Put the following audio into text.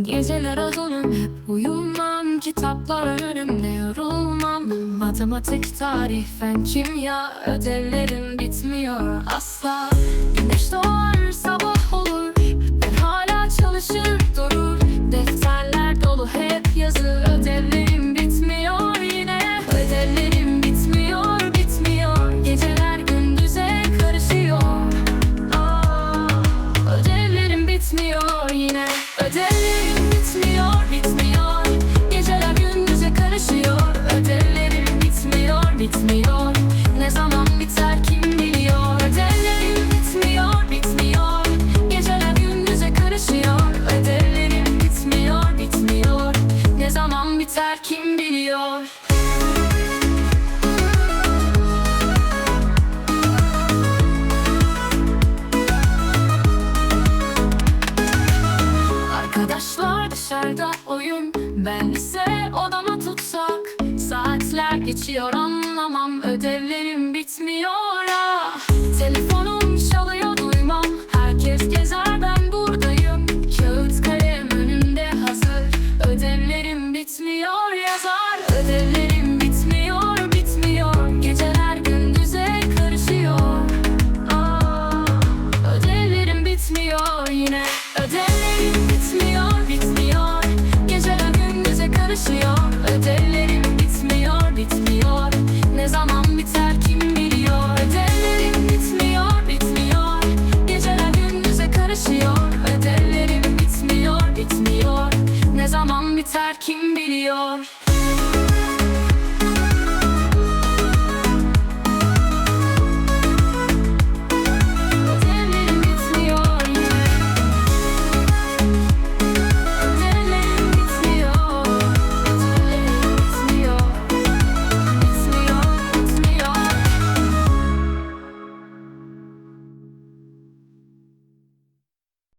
Geceler azalım uyumam Kitaplar önümde yorulmam. Matematik, tarih, fen, kimya Ödevlerim bitmiyor asla biter kim biliyor? Arkadaşlar dışarıda oyun. Ben ise odama tutsak. Saatler geçiyor anlamam. Ödevlerim bitmiyor yine. Ödevlerim bitmiyor bitmiyor. Geceler gündüze karışıyor. Ödevlerim bitmiyor bitmiyor. Ne zaman biter kim biliyor? Ödevlerim bitmiyor bitmiyor. Geceler gündüze karışıyor. Ödevlerim bitmiyor bitmiyor. Ne zaman biter kim biliyor